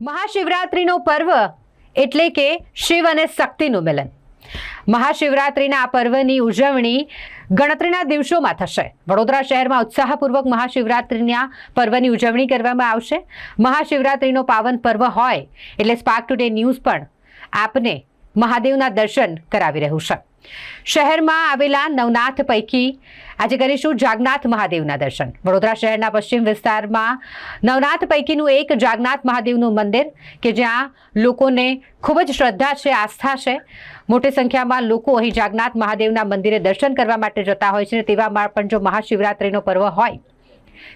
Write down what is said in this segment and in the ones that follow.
મહાશિવરાત્રિનો પર્વ એટલે કે શિવ અને શક્તિનું મિલન. મહાશિવરાત્રિના આ પર્વની ઉજવણી ગણતરીના દિવસોમાં થશે. વડોદરા શહેરમાં ઉત્સાહપૂર્વક મહાશિવરાત્રિના પર્વની ઉજવણી કરવામાં આવશે. મહાશિવરાત્રિનો પાવન પર્વ હોય એટલે સ્પાર્ક ટુડે ન્યૂઝ પણ આપને મહાદેવના દર્શન કરાવી રહ્યું છે. શહેરમાં આવેલા નવનાથ પૈકી આજે કરીશું જાગનાથ મહાદેવના દર્શન. વડોદરા શહેરના પશ્ચિમ વિસ્તારમાં નવનાથ પૈકીનું એક જાગનાથ મહાદેવનું મંદિર કે જ્યાં લોકોને ખૂબ જ શ્રદ્ધા છે, આસ્થા છે. મોટી સંખ્યામાં લોકો અહીં જાગનાથ મહાદેવના મંદિરે દર્શન કરવા માટે જતા હોય છે તેવામાં પણ જો મહાશિવરાત્રિનો પર્વ હોય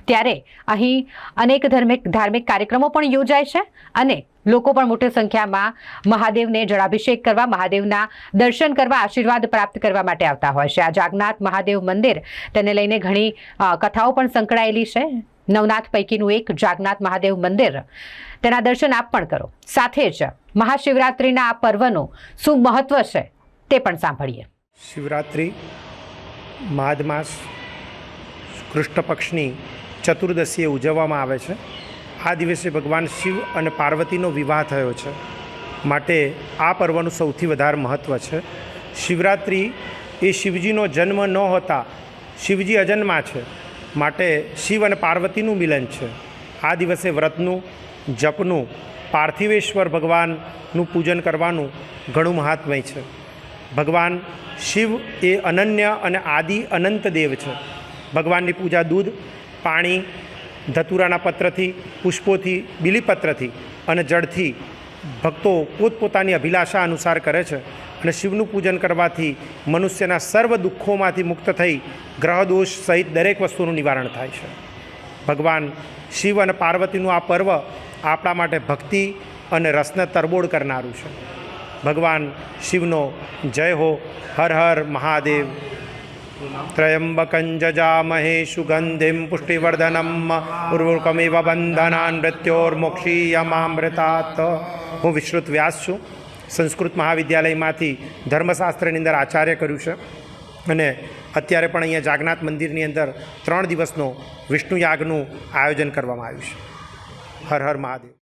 ત્યારે અહીં અનેક ધાર્મિક ધાર્મિક કાર્યક્રમો પણ યોજાય છે અને લોકો પણ મોટી સંખ્યામાં મહાદેવને જળાભિષેક કરવા, મહાદેવના દર્શન કરવા, આશીર્વાદ પ્રાપ્ત કરવા માટે આવતા હોય છે. આ જાગનાથ મહાદેવ મંદિર તેને લઈને ઘણી કથાઓ પણ સંકળાયેલી છે. નવનાથ પૈકીનું એક જાગનાથ મહાદેવ મંદિર. તેના દર્શન આપ પણ કરો. સાથે જ મહાશિવરાત્રિના આ પર્વનું શું મહત્વ છે તે પણ સાંભળીએ. શિવરાત્રિ, માઘ માસ કૃષ્ણ પક્ષની ચતુર્દશીએ ઉજવવામાં આવે છે. આ દિવસે ભગવાન શિવ અને પાર્વતીનો વિવાહ થયો છે. માટે આ પર્વનું સૌથી વધારે મહત્ત્વ છે. શિવરાત્રિ એ શિવજીનો જન્મ ન હોતા શિવજી અજન્મા છે. માટે શિવ અને પાર્વતીનું મિલન છે. આ દિવસે વ્રતનું, જપનું, પાર્થિવેશ્વર ભગવાનનું પૂજન કરવાનું ઘણું મહાત્મય છે. ભગવાન શિવ એ અનન્ય અને આદિ અનંત દેવ છે. ભગવાનની પૂજા દૂધ, પાણી, ધતુરાના પત્રથી, પુષ્પોથી, બિલીપત્રથી અને જળથી ભક્તો પોતપોતાની અભિલાષા અનુસાર કરે છે અને શિવનું પૂજન કરવાથી મનુષ્યના સર્વ દુઃખોમાંથી મુક્ત થઈ ગ્રહદોષ સહિત દરેક વસ્તુનું નિવારણ થાય છે. ભગવાન શિવ અને પાર્વતીનું આ પર્વ આપણા માટે ભક્તિ અને રસને તરબોળ કરનારું છે. ભગવાન શિવનો જય હો, હર હર મહાદેવ. ત્રયંબકં જજામહે સુગંધિમ પુષ્ટિવર્ધનમ ઉર્વૃકમિવ બંધનાન મૃત્યોર્મોક્ષીયમામૃતાત હું વિશ્રુત વ્યાસ છું સંસ્કૃત મહાવિદ્યાલયમાંથી ધર્મશાસ્ત્રની અંદર આચાર્ય કર્યું છે અને અત્યારે પણ અહીંયા જાગનાથ મંદિરની અંદર ત્રણ દિવસનો વિષ્ણુ યાગનું આયોજન કરવામાં આવ્યું છે. હર હર મહાદેવ.